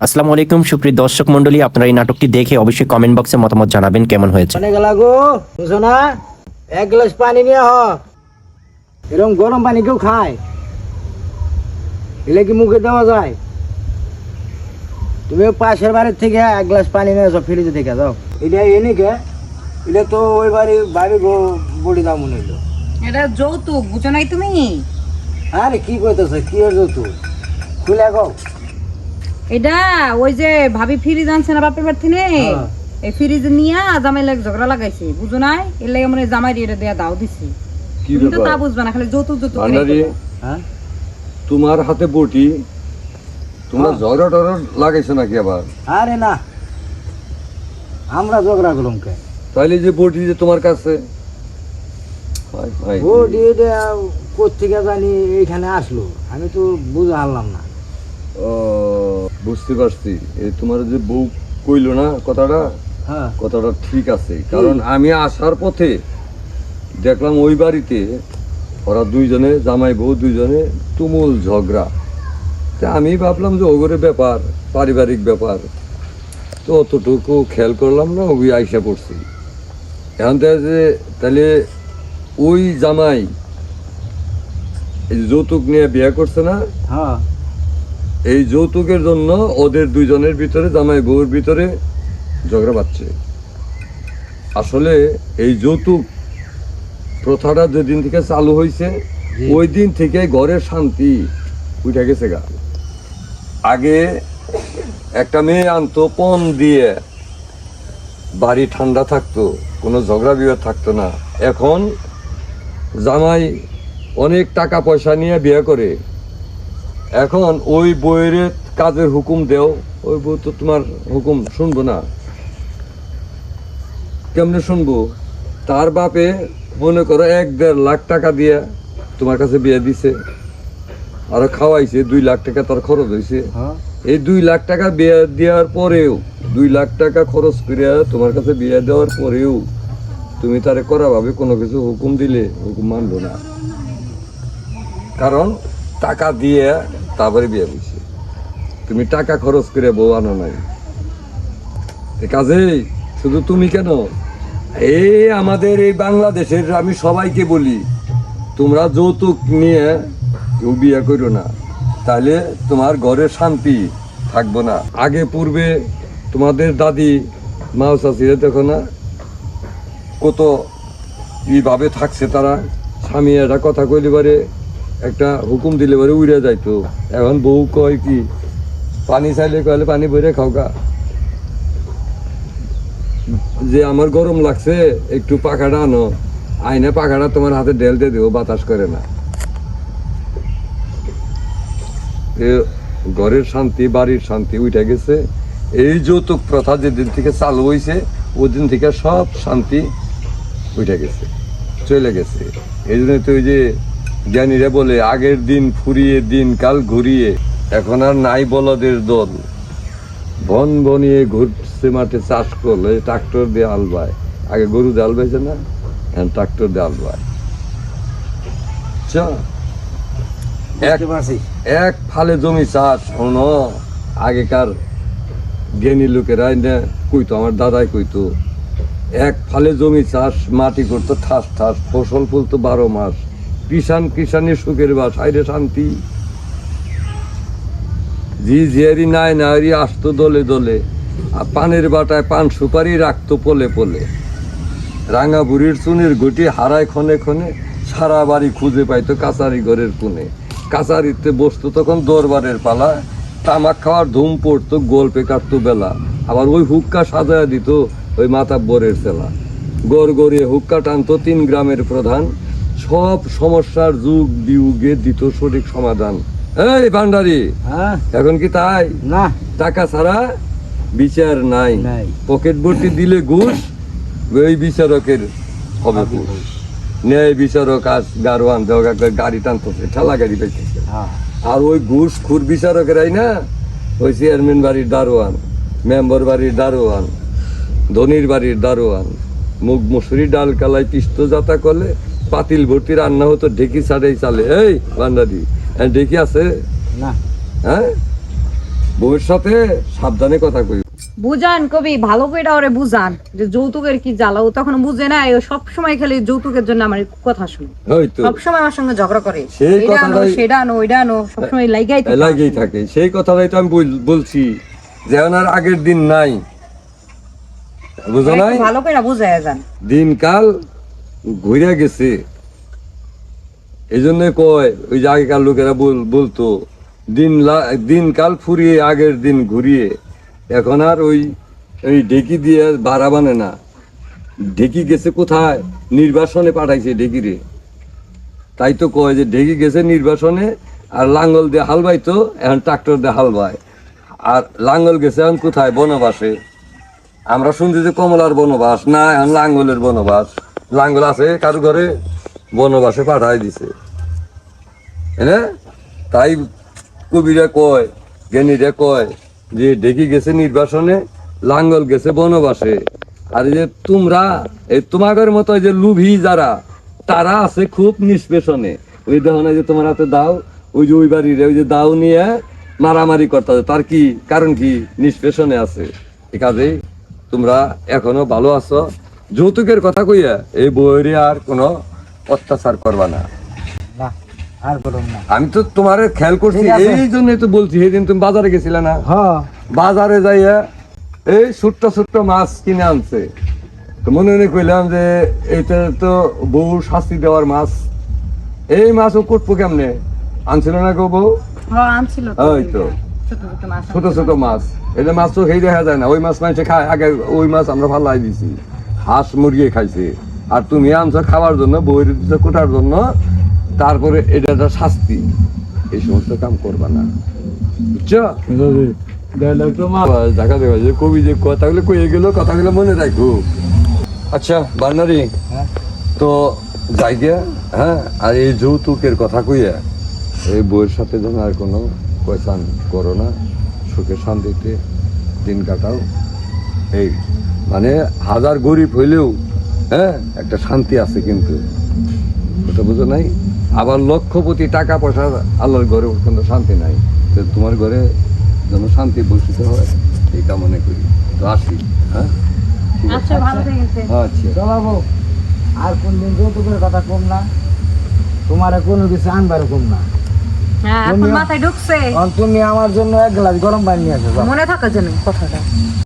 আসসালামু আলাইকুম সুপ্রিয় দর্শক মন্ডলী আপনারা এই নাটকটি দেখে অবশ্যই কমেন্ট বক্সে মতামত জানাবেন কেমন হয়েছে? পানি গেলা গো বুঝো না? এক গ্লাস পানি নিয়ে হ এরকম গরম পানি কেউ খায়? এলে কি মুখে দেওয়া যায়? তুমি পাশের বাড়ির থেকে এক গ্লাস পানি নিয়ে যাও ফ্রিজে থেকে যাও। এটা এনে কে এটা তো ওই বাড়ি বাড়ি বড়ি দাম মনে হইল এটা যৌতুক বুঝো নাই তুমি? আরে কি কইতেছে কি তুই খুলে গাও এটা ওই যে ভাবি ফ্রিজ আনছে না বাপের বাড়ি থেকে হ্যাঁ। এই ফ্রিজ নিয়ে জামাই লাগে ঝগড়া লাগাইছে বুঝো নাই? এর লাগে মানে জামাই এটা দেয়া দাও দিছি। কি তুমি তো তা বুঝবা না খালি যৌতুক। হ্যাঁ? তোমার হাতে বটি তোমরা হ্যাঁ। ঝগড়া টগড়া লাগাইছো নাকি আবার? আরে না আমরা ঝগড়া করলাম কে? তাইলে যে বটি যে তোমার কাছে। ও এটা কোথেকে জানি এইখানে আসলো আমি তো বুঝে হারলাম না। বুঝতে পারছি। এই তোমার যে বউ কইলো না কথাটা? হ্যাঁ কথাটা ঠিক আছে। কারণ আমি আসার পথে দেখলাম ওই বাড়িতে ওরা দুইজনে জামাই বউ দুইজনে তুমুল ঝগড়া। তা আমি ভাবলাম যে ওগরে ব্যাপার পারিবারিক ব্যাপার। তো অতটুকু খেয়াল করলাম না ওই আইসা পড়ছি। এখন যে তাহলে ওই জামাই যৌতুক নিয়ে বিয়ে করছে না? হ্যাঁ। এই যৌতুকের জন্য ওদের দুইজনের ভিতরে জামাই বউর ভিতরে ঝগড়া বাচ্ছে আসলে এই যৌতুক প্রথাটা যেদিন থেকে চালু হয়েছে ওই দিন থেকে ঘরের শান্তি উঠে গেছে গা। আগে একটা মেয়ে আনতো পণ দিয়ে বাড়ি ঠান্ডা থাকতো কোনো ঝগড়া বিবাদ থাকতো না। এখন জামাই অনেক টাকা পয়সা নিয়ে বিয়ে করে এখন ওই বইয়ের কাজের হুকুম দেও ওই বই তো তোমার হুকুম শুনব না। কেমনে শুনব? তার বাপে মনে করো এক দেড় লাখ টাকা দিয়ে তোমার কাছে বিয়ে দিছে আর খাওয়াইছে দুই লাখ টাকা তার খরচ হয়েছে হ্যাঁ। এই দুই লাখ টাকা বিয়ে দেওয়ার পরেও দুই লাখ টাকা খরচ করে তোমার কাছে বিয়ে দেওয়ার পরেও তুমি তারে করা ভাবে কোনো কিছু হুকুম দিলে হুকুম মানবো না। কারণ টাকা দিয়ে তারপরে বিয়ে হয়েছে তুমি টাকা খরচ করে বউ আনো নাই। এ কাজেই শুধু তুমি কেন? এই আমাদের এই বাংলাদেশের, আমি সবাইকে বলি, তোমরা যৌতুক নিয়ে কেউ বিয়ে করো না। তাহলে তোমার ঘরে শান্তি থাকব না। আগে পূর্বে তোমাদের দাদি মাও চাষিরা দেখো না, কত এইভাবে থাকছে তারা। স্বামী একটা কথা কইলে পারে একটা হুকুম দিলে পারে উড়ে যাইতো। এখন বউ কয় কি, পানি চাইলে কইলে পানি ভরে খাও গা যে আমার গরম লাগছে, একটু পাখাটা আনো। আইনা পাখাটা তোমার হাতে ঢেল দিয়ে দেবো, বাতাস করে না। ঘরের শান্তি, বাড়ির শান্তি উঠে গেছে। এই যৌতুক প্রথা যেদিন থেকে চালু হয়েছে ওই দিন থেকে সব শান্তি উঠে গেছে, চলে গেছে। এই জন্য তো ওই যে জ্ঞানীরা বলে আগের দিন ফুরিয়ে দিন কাল ঘুরিয়ে এখন আর নাই বলদের দল। বন বনিয়ে ঘুরছে মাঠে চাষ করলে ট্রাক্টর দিয়ে হাল বায়। আগে গরু দিয়ে হাল বাইছে না এখন ট্রাক্টর দিয়ে হাল বায়। এক এক ফালে জমি চাষ শোনো আগেকার জ্ঞানী লোকেরা কইতো আমার দাদাই কইতো এক ফালে জমি চাষ মাটি করতো ঠাস ঠাস ফসল ফুলতো বারো মাস। কিষান কিষানি সুখের বাস আইরে শান্তি। জি জিয়ারি নাই নাইরি আসতো দলে দলে, আর পানের বাটায় পান সুপারি রাখতো পলে পলে। রাঙা বুড়ির চুনের গুটি হারায় ক্ষণে ক্ষণে, সারা বাড়ি খুঁজে পাইতো কাচারি ঘরের কোণে। কাচারিতে বসতো তখন দরবারের পালা, তামাক খাওয়ার ধুম পড়তো, গল্পে কাটতো বেলা। আবার ওই হুক্কা সাজায় দিত ওই মাথা বরের চেলা গড় গড়িয়ে হুক্কা টানতো তিন গ্রামের প্রধান সব সমস্যার যুগ বিয়োগে দিত সঠিক সমাধান। এই ভান্ডারি হ্যাঁ। এখন কি তাই? না। টাকা ছাড়া বিচার নাই। নাই। পকেট ভর্তি দিলে ঘুষ ওই বিচারকের হবে ঘুষ। ন্যায় বিচারক আজ গারোয়ান গাড়ি টানতেছে ঠেলা গাড়ি পেয়েছে হ্যাঁ। আর ওই ঘুষ খুর বিচারকেরাই না? ওই চেয়ারম্যান বাড়ির দারোয়ান মেম্বার বাড়ির দারোয়ান ধনির বাড়ির দারোয়ান মুগ মুসুরি ডাল কালাই পিস্ত যাতা করলে পাতিল ভর্তি রান্না হতো ঢেকি ছাড়াই চালে। এই বান্দাদি ঢেকি আছে? না। হ্যাঁ? সাথে সাবধানে কথা কই বুঝান কবি ভালো করে ওরে বুঝান যে যৌতুকের কি জ্বালা ও তখন বুঝে না ও সব সময় খালি যৌতুকের জন্য আমার কথা শুনে। ওই তো। সব সময় আমার সঙ্গে ঝগড়া করে। সেই এটা কথাটাই- সেটা আনো ওইটা আনো সবসময় লাইগাই থাকে। লাগেই থাকে। সেই কথাটাই তো আমি বলছি। যে আর আগের দিন নাই। বুঝো নাই? ভালো করে বুঝায় যান। দিনকাল ঘুরে গেছে। এই জন্য কয়, ওই যে আগেকার লোকেরা বল, বলতো, দিন দিনকাল ফুরিয়ে, আগের দিন ঘুরিয়ে। এখন আর ওই ওই ঢেকি দিয়ে বাড়া বানে না। ঢেকি গেছে কোথায়? নির্বাসনে পাঠাইছে ঢেকিরে। তাই তো কয় যে ঢেকি গেছে নির্বাসনে, আর লাঙ্গল দিয়ে হাল বাইতো, এখন ট্রাক্টর দিয়ে হাল বায়। আর লাঙ্গল গেছে এখন কোথায়? বনবাসে। আমরা শুনছি যে কমলার বনবাস, না, এখন লাঙ্গলের বনবাস। লাঙ্গল আছে, কারও ঘরে বনবাসে পাঠাই দিছে। হ্যাঁ তাই কবিরা কয়, জ্ঞানীরা কয় যে ডেকে গেছে নির্বাসনে, লাঙ্গল গেছে বনবাসে। আর যে তোমরা, এই তোমাদের মতো যে লুভি যারা, তারা আছে খুব নিষ্পেষণে। ওই দেখো না যে তোমার হাতে দাও, ওই যে ওই বাড়ির ওই যে দাও নিয়ে মারামারি করতে হবে। তার কি কারণ কি? নিষ্পেষণে আছে। এই কাজেই তোমরা এখনও ভালো আছো। যৌতুকের কথা কইয়া এই বইরে আর কোনো অত্যাচার করবা না। না আর করুন না। আমি তো তোমার খেয়াল করছি এই জন্যই তো বলছি সেদিন তুমি বাজারে গেছিলে না? বাজারে যাইয়া এই ছোট্ট ছোট্ট মাছ কিনে আনছে। তো মনে মনে কইলাম যে এটা তো বউ শাস্তি দেওয়ার মাছ। এই মাছ ও কুটবো কেমনে? আনছিল না গো বউ? হ্যাঁ তো। ওই তো। ছোট ছোট মাছ ছোট ছোট মাছ। এটা মাছ তো খেয়ে দেখা যায় না ওই মাছ মানুষে খায়। আগে ওই মাছ আমরা ফালাই দিছি। হাঁস মুরগি খাইছে। আর তুমি আনছো খাওয়ার জন্য বইয়ের দিছো কোটার জন্য তারপরে এটা একটা শাস্তি। এই সমস্ত কাম করবা না। বুঝছ? দেখা দেখা যে কবি যে কথাগুলো কয়ে গেল কথাগুলো মনে রাখো। আচ্ছা বান্নারি হ্যাঁ। তো হ্যাঁ আর এই যৌতুকের কথা কইয়া এই বইয়ের সাথে যেন আর কোনো করো না সুখে শান্তিতে দিন কাটাও। এই মানে হাজার গরিব হইলেও হ্যাঁ একটা শান্তি আছে কিন্তু। ওটা বুঝো নাই? আবার লক্ষপতি টাকা পয়সা আল্লাহর ঘরে কিন্তু শান্তি নাই। তো তোমার ঘরে যেন শান্তি বসিতে হয় এই কামনা করি। তো আসি হ্যাঁ? ঠিক আছে? আচ্ছা আচ্ছা। চলাবো আর কোনদিন যৌতুকের কথা কম না। তোমার কোনো কিছু আনবার কম না। হ্যাঁ তুমি আমার জন্য এক গ্লাস গরম পানি নিয়ে আসো মনে থাকে যেন কথাটা।